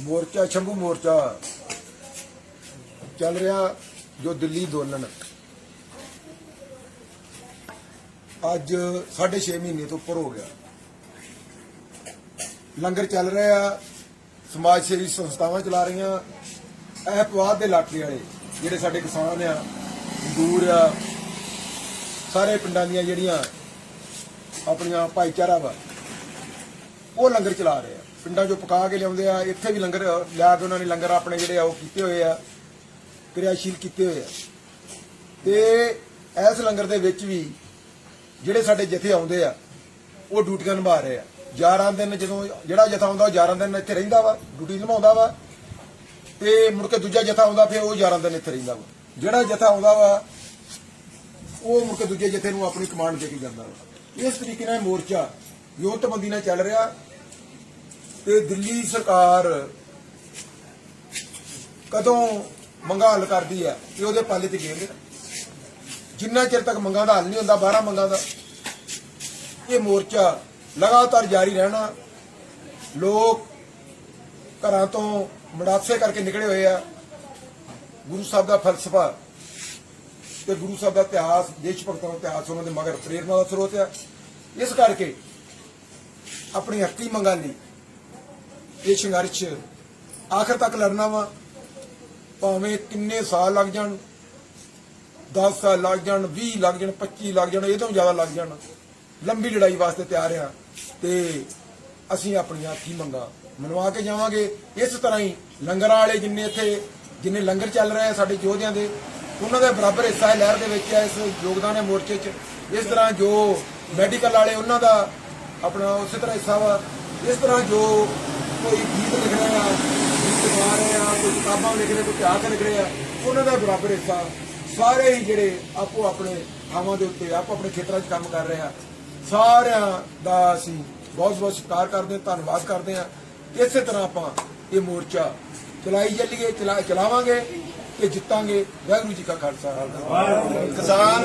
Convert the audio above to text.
ਮੋਰਚਾ, ਸ਼ੰਭੂ ਮੋਰਚਾ ਚੱਲ ਰਿਹਾ ਜੋ ਦਿੱਲੀ ਅੰਦੋਲਨ। ਅੱਜ 6.5 ਮਹੀਨੇ ਤੋਂ ਉੱਪਰ ਹੋ ਗਿਆ। ਲੰਗਰ ਚੱਲ ਰਿਹਾ, ਸਮਾਜ ਸੇਵੀ ਸੰਸਥਾਵਾਂ ਚਲਾ ਰਹੀਆਂ। ਇਹ ਪਵਾਦ ਦੇ ਇਲਾਕੇ ਵਾਲੇ ਜਿਹੜੇ ਸਾਡੇ ਕਿਸਾਨ ਆ, ਮਜ਼ਦੂਰ ਆ, ਸਾਰੇ ਪਿੰਡਾਂ ਦੀਆਂ ਜਿਹੜੀਆਂ ਆਪਣੀਆਂ ਭਾਈਚਾਰਾ ਵਾ, ਉਹ ਲੰਗਰ ਚਲਾ ਰਹੇ ਆ। ਪਿੰਡਾਂ 'ਚੋਂ ਪਕਾ ਕੇ ਲਿਆਉਂਦੇ ਆ, ਇੱਥੇ ਵੀ ਲੰਗਰ ਲਿਆ ਕੇ ਉਹਨਾਂ ਨੇ ਲੰਗਰ ਆਪਣੇ ਜਿਹੜੇ ਆ, ਉਹ ਕੀਤੇ ਹੋਏ ਆ, ਕਿਰਿਆਸ਼ੀਲ ਕੀਤੇ ਹੋਏ ਆ। ਤੇ ਇਸ ਲੰਗਰ ਦੇ ਵਿੱਚ ਵੀ ਜਿਹੜੇ ਸਾਡੇ ਜਥੇ ਆਉਂਦੇ ਆ, ਉਹ ਡਿਊਟੀਆਂ ਨਿਭਾ ਰਹੇ ਆ। 11 ਦਿਨ ਜਦੋਂ ਜਿਹੜਾ ਜਥਾ ਆਉਂਦਾ, ਉਹ 11 ਦਿਨ ਇੱਥੇ ਰਹਿੰਦਾ ਵਾ, ਡਿਊਟੀ ਨਿਭਾਉਂਦਾ ਵਾ। ਤੇ ਮੁੜ ਕੇ ਦੂਜਾ ਜਥਾ ਆਉਂਦਾ, ਫਿਰ ਉਹ 11 ਦਿਨ ਇੱਥੇ ਰਹਿੰਦਾ ਵਾ। ਜਿਹੜਾ ਜਥਾ ਆਉਂਦਾ ਵਾ, ਉਹ ਮੁੜ ਕੇ ਦੂਜੇ ਜਥੇ ਨੂੰ ਆਪਣੀ ਕਮਾਂਡ ਦੇ ਕੇ ਜਾਂਦਾ ਵਾ। ਇਸ ਤਰੀਕੇ ਨਾਲ ਮੋਰਚਾ ਯੋਧਬੰਦੀ ਨਾਲ ਚੱਲ ਰਿਹਾ। ਤੇ ਦਿੱਲੀ ਸਰਕਾਰ ਕਦੋਂ ਮੰਗਾਂ ਹੱਲ ਕਰਦੀ ਹੈ ਇਹ ਉਹਦੇ ਪਾਲੇ ਤੇ ਗੇਂਦ ਜਿੰਨਾ ਚਿਰ ਤੱਕ ਮੰਗਾਂ ਦਾ ਹੱਲ ਨਹੀਂ ਹੁੰਦਾ 12 ਮੰਗਾਂ ਦਾ, ਇਹ ਮੋਰਚਾ ਲਗਾਤਾਰ ਜਾਰੀ ਰਹਿਣਾ, ਲੋਕ ਘਰਾਂ ਤੋਂ ਮੜਾਸੇ ਕਰਕੇ ਨਿਕਲੇ ਹੋਏ ਆ। ਗੁਰੂ ਸਾਹਿਬ ਦਾ ਫਲਸਫਾ ਤੇ ਗੁਰੂ ਸਾਹਿਬ ਦਾ ਇਤਿਹਾਸ, ਦੇਸ਼ ਭਗਤਾਂ ਦਾ ਇਤਿਹਾਸ, ਉਹਨਾਂ ਦੇ ਮਗਰ ਪ੍ਰੇਰਨਾ ਦਾ ਸਰੋਤ ਹੈ ਇਸ ਕਰਕੇ ਆਪਣੀ ਹੱਕੀ ਮੰਗਾਂ ਲਈ ਇਹ ਸੰਘਰਸ਼ ਆਖਰ ਤੱਕ ਲੜਨਾ ਵਾ। ਭਾਵੇਂ ਕਿੰਨੇ ਸਾਲ ਲੱਗ ਜਾਣ 10 ਸਾਲ ਲੱਗ ਜਾਣ 20 ਲੱਗ ਜਾਣ 25 ਲੱਗ ਜਾਣ, ਇਹ ਤੋਂ ਜ਼ਿਆਦਾ ਲੱਗ ਜਾਣ। ਲੰਬੀ ਲੜਾਈ ਵਾਸਤੇ ਤਿਆਰ ਆ ਤੇ ਅਸੀਂ ਆਪਣੀਆਂ ਕੀ ਮੰਗਾਂ ਮਨਵਾ ਕੇ ਜਾਵਾਂਗੇ। ਇਸ ਤਰ੍ਹਾਂ ਹੀ ਲੰਗਰ ਵਾਲੇ ਜਿੰਨੇ ਇੱਥੇ, ਜਿੰਨੇ ਲੰਗਰ ਚੱਲ ਰਹੇ ਆ ਸਾਡੇ ਯੋਧਿਆਂ ਦੇ, ਉਹਨਾਂ ਦਾ ਬਰਾਬਰ ਹਿੱਸਾ ਹੈ ਲਹਿਰ ਦੇ ਵਿੱਚ ਹੈ ਇਸ ਯੋਗਦਾਨ ਹੈ ਮੋਰਚੇ 'ਚ। ਇਸ ਤਰ੍ਹਾਂ ਜੋ ਮੈਡੀਕਲ ਵਾਲੇ ਉਹਨਾਂ ਦਾ ਆਪਣਾ ਉਸੇ ਤਰ੍ਹਾਂ ਹਿੱਸਾ ਵਾ। ਇਸ ਤਰ੍ਹਾਂ ਜੋ ਕੋਈ ਗੀਤ ਲਿਖ ਰਿਹਾ ਗੀਤ ਗਾ ਰਹੇ ਕੋਈ ਕਿਤਾਬਾਂ ਲਿਖ ਰਹੇ ਕੋਈ ਇਤਿਹਾਸ ਲਿਖ ਰਹੇ ਉਹਨਾਂ ਦਾ ਬਰਾਬਰ ਹਿੱਸਾ। ਸਾਰੇ ਹੀ ਜਿਹੜੇ ਆਪੋ ਆਪਣੇ ਥਾਵਾਂ ਦੇ ਉੱਤੇ ਆਪੋ ਆਪਣੇ ਖੇਤਰਾਂ 'ਚ ਕੰਮ ਕਰ ਰਹੇ ਆ। ਸਾਰਿਆਂ ਦਾ ਅਸੀਂ ਬਹੁਤ ਬਹੁਤ ਸਤਿਕਾਰ ਕਰਦੇ ਹਾਂ ਧੰਨਵਾਦ ਕਰਦੇ ਹਾਂ। ਇਸੇ ਤਰ੍ਹਾਂ ਆਪਾਂ ਇਹ ਮੋਰਚਾ ਚਲਾਈ ਚੱਲੀਏ ਚਲਾ ਚਲਾਵਾਂਗੇ ਤੇ ਜਿੱਤਾਂਗੇ। ਵਾਹਿਗੁਰੂ ਜੀ ਕਾ ਖਾਲਸਾ। ਕਿਸਾਨ